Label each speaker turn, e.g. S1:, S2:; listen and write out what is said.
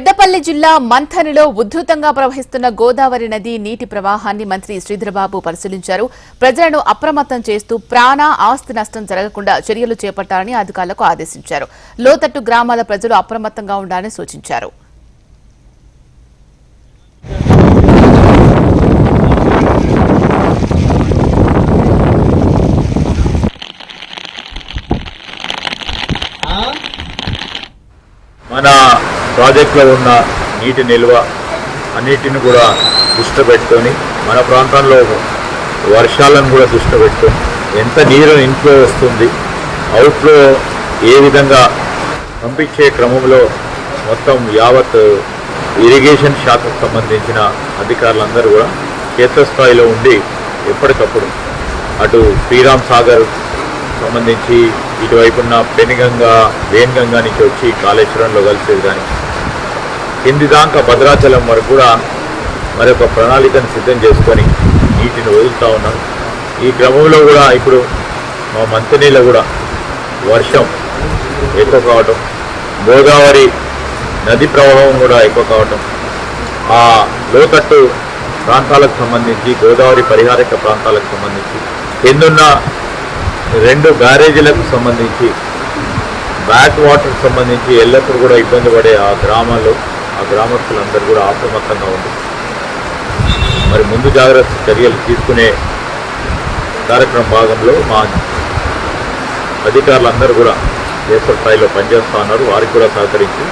S1: పెద్దపల్లి జిల్లా మంథనిలో ఉధృతంగా ప్రవహిస్తున్న గోదావరి నది నీటి ప్రవాహాన్ని మంత్రి శ్రీధరబాబు పరిశీలించారు. ప్రజలను అప్రమత్తం చేస్తూ ప్రాణ ఆస్తి నష్టం జరగకుండా చర్యలు చేపట్టాలని అధికారులకు ఆదేశించారు. లోతట్టు గ్రామాల ప్రజలు అప్రమత్తంగా ఉండాలని సూచించారు.
S2: మన ప్రాజెక్టులో ఉన్న నీటి నిల్వ అన్నిటిని కూడా దృష్టి పెట్టుకొని మన ప్రాంతంలో వర్షాలను కూడా దృష్టి పెట్టుకొని ఎంత నీరు ఇన్ఫ్లో వస్తుంది అవుట్ఫ్లో ఏ విధంగా పంపించే క్రమంలో మొత్తం యావత్ ఇరిగేషన్ శాఖకు సంబంధించిన అధికారులందరూ కూడా క్షేత్రస్థాయిలో ఉండి ఎప్పటికప్పుడు అటు శ్రీరామ్ సాగర్ సంబంధించి ఇటువైపున్న పెనుగంగ వేణగంగా నుంచి వచ్చి కాళేశ్వరంలో కలిసేది కానీ కింది దాకా భద్రాచలం వరకు కూడా మరొక ప్రణాళికను సిద్ధం చేసుకొని నీటిని వదులుతూ ఉన్నాం. ఈ క్రమంలో కూడా ఇప్పుడు మా మంతనీళ్ళ కూడా వర్షం ఎక్కువ కావటం గోదావరి నది ప్రవాహం కూడా ఎక్కువ కావటం ఆ లోతట్టు ప్రాంతాలకు సంబంధించి గోదావరి పరిహారక ప్రాంతాలకు సంబంధించి కిందున్న రెండు బ్యారేజీలకు సంబంధించి బ్యాక్ వాటర్కి సంబంధించి ఎల్లప్పుడూ కూడా ఇబ్బంది పడే ఆ గ్రామాల్లో ఆ గ్రామస్తులందరూ కూడా అప్రమత్తంగా ఉంది మరి ముందు జాగ్రత్త చర్యలు తీసుకునే కార్యక్రమం భాగంలో మా అధికారులందరూ కూడా దేశ స్థాయిలో పనిచేస్తూ ఉన్నారు. వారికి కూడా సహకరించి